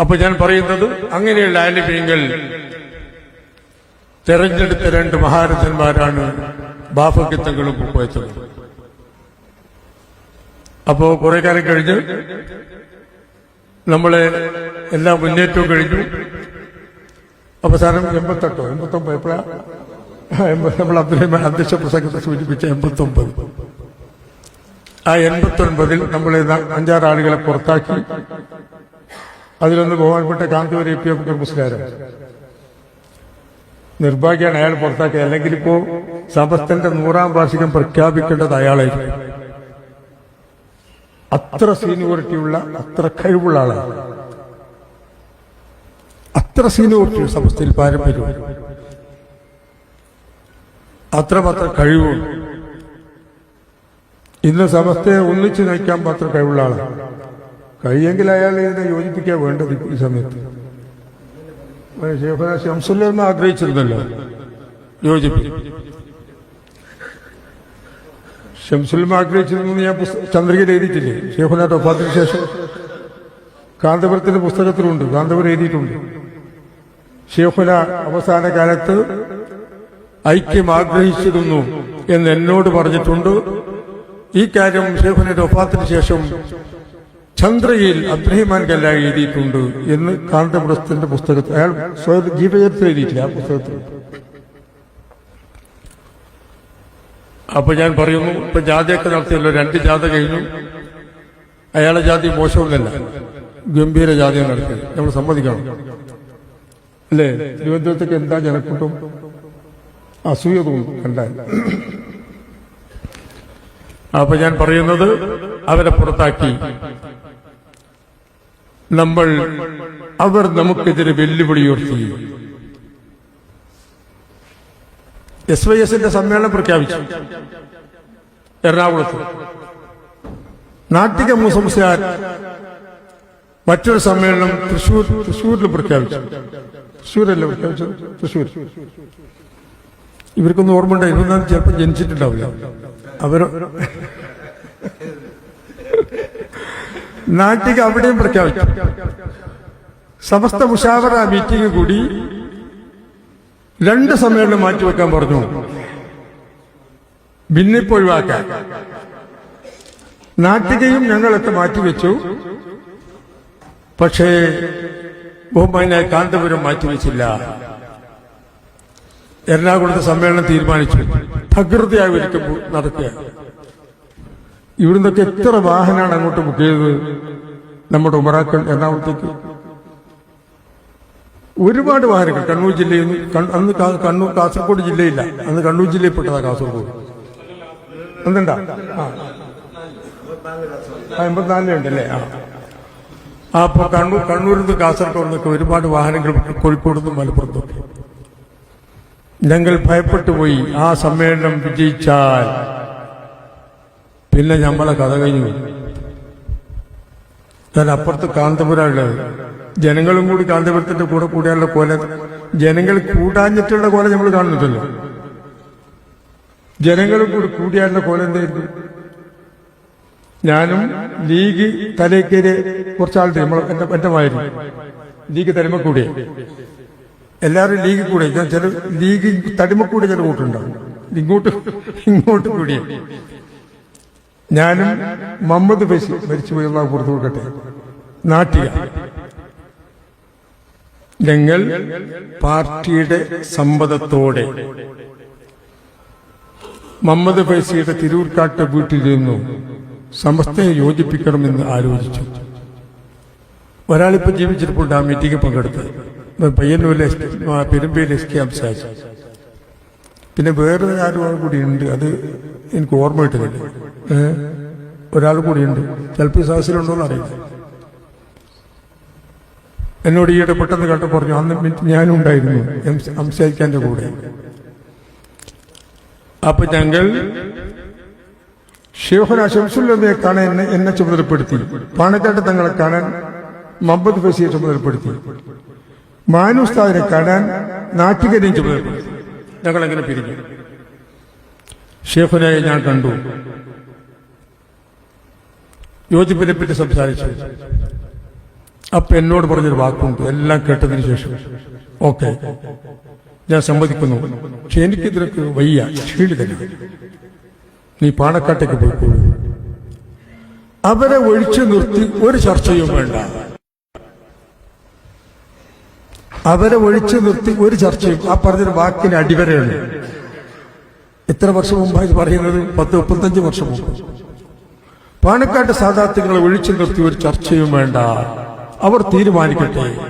അപ്പൊ ഞാൻ പറയുന്നത് അങ്ങനെയുള്ള ആലിമ്യങ്ങൾ തെരഞ്ഞെടുത്ത രണ്ട് മഹാരഥന്മാരാണ് ബാഫക്കിത്തങ്ങളും കുപ്പയത്തും. അപ്പോ കുറെ കാലം കഴിഞ്ഞ് നമ്മളെ എല്ലാ മുന്നേറ്റവും കഴിഞ്ഞു. അവസാനം എൺപത്തെട്ടോ? എൺപത്തൊമ്പത് എപ്പോഴാ? നമ്മൾ അബ്ദുറഹ്മാൻ അധ്യക്ഷ പ്രസംഗത്തെ സൂചിപ്പിച്ച എൺപത്തൊമ്പത്. ആ എൺപത്തൊൻപതിൽ നമ്മൾ അഞ്ചാറ് ആളുകളെ പുറത്താക്കി. അതിലൊന്ന് ബഹുമാനപ്പെട്ട കാന്തൂർ എ പി എം മുസ്ലാരം നിർഭാഗ്യാണ് അയാൾ പുറത്താക്കിയത്. അല്ലെങ്കിൽ ഇപ്പോ സമസ്തന്റെ നൂറാം വാർഷികം പ്രഖ്യാപിക്കേണ്ടത് അയാളായിരിക്കും. അത്ര സീനിയോറിറ്റിയുള്ള അത്ര കഴിവുള്ള ആളാണ്. അത്ര സീനിയോറിറ്റി സമസ്തയിൽ പാരമ്പര്യം അത്രമാത്ര കഴിവുണ്ട് ഇന്ന് സമസ്തയെ ഒന്നിച്ചു നയിക്കാൻ മാത്രം കഴിവുള്ള ആളാണ്. കഴിയെങ്കിൽ അയാൾ ഇതിനെ യോജിപ്പിക്കുക വേണ്ടത് ഈ സമയത്ത്. ഷേഖന ശംസുല്ലെന്ന് ആഗ്രഹിച്ചിരുന്നല്ലോ. യോജിപ്പിക്കും ഷംസുൽമ ആഗ്രഹിച്ചിരുന്നു ഞാൻ ചന്ദ്രികയിൽ എഴുതിയിട്ടില്ലേ? ഷേഖുന ടൊഫാത്തിന് ശേഷം. കാന്തപുരത്തിന്റെ പുസ്തകത്തിലുണ്ട്. കാന്തപുരം എഴുതിയിട്ടുണ്ട്. ഷേഖുന അവസാന കാലത്ത് ഐക്യം ആഗ്രഹിച്ചിരുന്നു എന്ന് എന്നോട് പറഞ്ഞിട്ടുണ്ട്. ഈ കാര്യം ഷേഖുനയുടെ ഒപ്പാത്തിന് ശേഷം ചന്ദ്രയിൽ അബ്രഹിമാൻ കല്ല എഴുതിയിട്ടുണ്ട് എന്ന് കാന്തപുരത്തിന്റെ പുസ്തകത്തിൽ. അയാൾ സ്വയം ജീവചരിത്രം എഴുതിയിട്ടില്ല ആ പുസ്തകത്തിൽ. അപ്പൊ ഞാൻ പറയുന്നു ഇപ്പൊ ജാതിയൊക്കെ നടത്തിയല്ലോ രണ്ട് ജാഥ കഴിഞ്ഞു. അയാളെ ജാതി മോശമൊന്നല്ല ഗംഭീര ജാതി നടത്തിയത്. നമ്മൾ സമ്മതിക്കണം. അല്ലേ? തിരുവനന്തപുരത്തേക്ക് എന്താ ജനക്കൂട്ടം? അസൂയ തോന്നും കണ്ടാൽ. അപ്പൊ ഞാൻ പറയുന്നത് അവരെ പുറത്താക്കി. നമ്മൾ അവർ നമുക്കെതിരെ വെല്ലുവിളി ഉയർത്തി എസ് വൈ എസിന്റെ സമ്മേളനം പ്രഖ്യാപിച്ചു. എറണാകുളത്ത്. നാട്ടിക മുസംസാർ മറ്റൊരു സമ്മേളനം തൃശൂർ തൃശൂരിൽ പ്രഖ്യാപിച്ചു. തൃശൂരല്ലേ പ്രഖ്യാപിച്ചത്? തൃശൂർ ഇവർക്കൊന്നും ഓർമ്മ ഉണ്ടായി ഇതൊന്നും ചിലപ്പോൾ ജനിച്ചിട്ടുണ്ടാവില്ല. അവർ നാട്ടിക അവിടെയും പ്രഖ്യാപിച്ചു. സമസ്ത മുഷാവറ മീറ്റിംഗ് കൂടി രണ്ട് സമ്മേളനം മാറ്റിവെക്കാൻ പറഞ്ഞു. ഭിന്നിപ്പ് ഒഴിവാക്കാൻ. നാട്ടികയും ഞങ്ങളൊക്കെ മാറ്റിവെച്ചു. പക്ഷേ ബഹുമാനായ കാന്തപുരം മാറ്റിവെച്ചില്ല. എറണാകുളത്തെ സമ്മേളനം തീരുമാനിച്ചു. പ്രകൃതിയായി ഒരിക്കൽ നടക്കുക. ഇവിടുന്നൊക്കെ എത്ര വാഹനമാണ് അങ്ങോട്ട് ബുക്ക് ചെയ്തത്? നമ്മുടെ ഉമറാക്കൾ എറണാകുളത്തേക്ക്. ഒരുപാട് വാഹനങ്ങൾ. കണ്ണൂർ ജില്ലയിൽ നിന്ന് അന്ന് കണ്ണൂർ കാസർഗോഡ് ജില്ലയില്ല. അന്ന് കണ്ണൂർ ജില്ലയിൽപ്പെട്ടതാ കാസർഗോഡ്. എന്തുണ്ടാ ആ. എൺപത്തിനാലിലുണ്ടല്ലേ ആ. ആ, അപ്പൊ കണ്ണൂർ കണ്ണൂരിൽ നിന്ന് കാസർഗോഡ് നിന്നൊക്കെ ഒരുപാട് വാഹനങ്ങൾ കോഴിക്കോട് നിന്നും മലപ്പുറത്തൊക്കെ. ഞങ്ങൾ ഭയപ്പെട്ടു പോയി. ആ സമ്മേളനം വിജയിച്ചാൽ പിന്നെ നമ്മളെ കഥ കഴിഞ്ഞു ഞാൻ അപ്പുറത്ത് കാന്തപുരമുള്ളത് ജനങ്ങളും കൂടി കാന്തപുരത്തിന്റെ കൂടെ കൂടിയാലുള്ള കോല ജനങ്ങൾ കൂടാഞ്ഞിട്ടുള്ള കോല നമ്മൾ കാണുന്നില്ലല്ലോ ജനങ്ങളും കൂടി കൂടിയാലുള്ള കോല എന്തായിരുന്നു? ഞാനും ലീഗ് തലേക്കേര് കുറച്ചാളുണ്ട് നമ്മൾ എന്റെ എന്റെ വായിരുന്നു ലീഗ് തരുമ്പോ കൂടിയ. എല്ലാവരും ലീഗ് കൂടെ ചില ലീഗ് തടിമക്കൂടെ ചില കൂട്ടുണ്ടാവും ഇങ്ങോട്ട് ഇങ്ങോട്ട് കൂടിയ. ഞാനും മുഹമ്മദ് ബഷീർ മരിച്ചുപോയി അള്ളാഹു പുറത്തു കൊടുക്കട്ടെ. നാട്ടിക ഞങ്ങൾ പാർട്ടിയുടെ സമ്മതത്തോടെ മുഹമ്മദ് ബഷീറുടെ തിരൂർക്കാട്ട് വീട്ടിൽ നിന്നും സമസ്തയെ യോജിപ്പിക്കണമെന്ന് ആലോചിച്ചു. ഒരാളിപ്പോ ജീവിച്ചിരിപ്പോൾ ആ മീറ്റിംഗ് പങ്കെടുത്ത്. പയ്യന്നൂരിലെ പെരുമ്പയിലെ എസ് കെ അംസാജ്. പിന്നെ വേറൊരു കാര്യം കൂടി ഉണ്ട് അത് എനിക്ക് ഓർമ്മ കിട്ടുന്നില്ല. ഒരാൾ കൂടിയുണ്ട്. ചിലപ്പോൾ സാഹസിലുണ്ടോ എന്ന് അറിയില്ല. എന്നോട് ഈയിടെ പെട്ടെന്ന് കണ്ടു പറഞ്ഞു അന്ന് ഞാനും ഉണ്ടായിരുന്നു സംശയിക്കാന്റെ കൂടെ. അപ്പൊ ഞങ്ങൾ ഷെയ്ഖുന ഷംസുല്ലമയെ കാണാൻ എന്നെ എന്നെ ചുമതലപ്പെടുത്തി. പാണക്കാട്ട് തങ്ങളെ കാണാൻ മുഹമ്മദ് ഫസിയെ ചുമതലപ്പെടുത്തി. മാനുസ്താദിനെ കാണാൻ നാട്ടികരെയും ചുമതലപ്പെടുത്തി. ഞങ്ങൾ അങ്ങനെ പിരിഞ്ഞു? ഷേഖുനായി ഞാൻ കണ്ടു. യോജിപ്പിനെ പറ്റി സംസാരിച്ചു. അപ്പൊ എന്നോട് പറഞ്ഞൊരു വാക്കുണ്ട്. എല്ലാം കേട്ടതിന് ശേഷം. ഓക്കെ. ഞാൻ സമ്മതിക്കുന്നു. പക്ഷെ എനിക്കിതിനൊക്കെ വയ്യ. ക്ഷീണിതനാണ് നീ പാണക്കാട്ടേക്ക് പോയിക്കോളൂ. അവരെ ഒഴിച്ചു നിർത്തി ഒരു ചർച്ചയും വേണ്ട. അവരെ ഒഴിച്ചു നിർത്തി ഒരു ചർച്ചയും ആ പറഞ്ഞൊരു വാക്കിന് അടിവരയാണ്. എത്ര വർഷം മുമ്പായി പറയുന്നത്? പത്ത് മുപ്പത്തഞ്ച് വർഷം മുമ്പ്. പാണക്കാട്ട് സാധാർത്ഥ്യങ്ങളെ ഒഴിച്ചു നിർത്തി ഒരു ചർച്ചയും വേണ്ട. അവർ തീരുമാനിക്കട്ടെ.